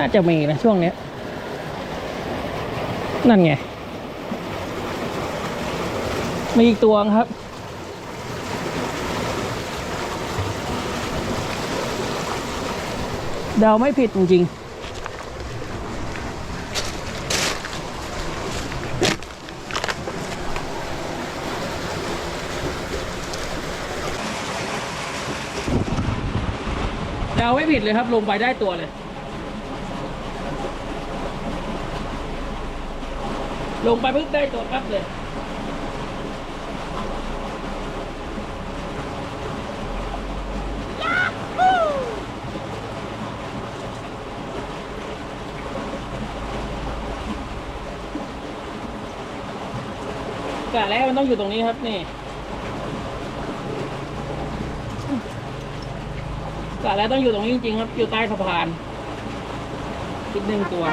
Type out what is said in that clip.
น่าจะมีนะช่วงเนี้ย นั่นไง มีอีกตัวครับ เดาไม่ผิดจริงๆเดาไม่ผิดเลยครับ ลงไปได้ตัวเลย ลงไปปึ๊บได้ตัวปั๊บเลยกะแล้วมันต้องอยู่ตรงนี้ครับนี่กะแล้วต้องอยู่ตรงนี้จริงๆครับ อยู่ใต้สะพานอีกหนึ่งตัว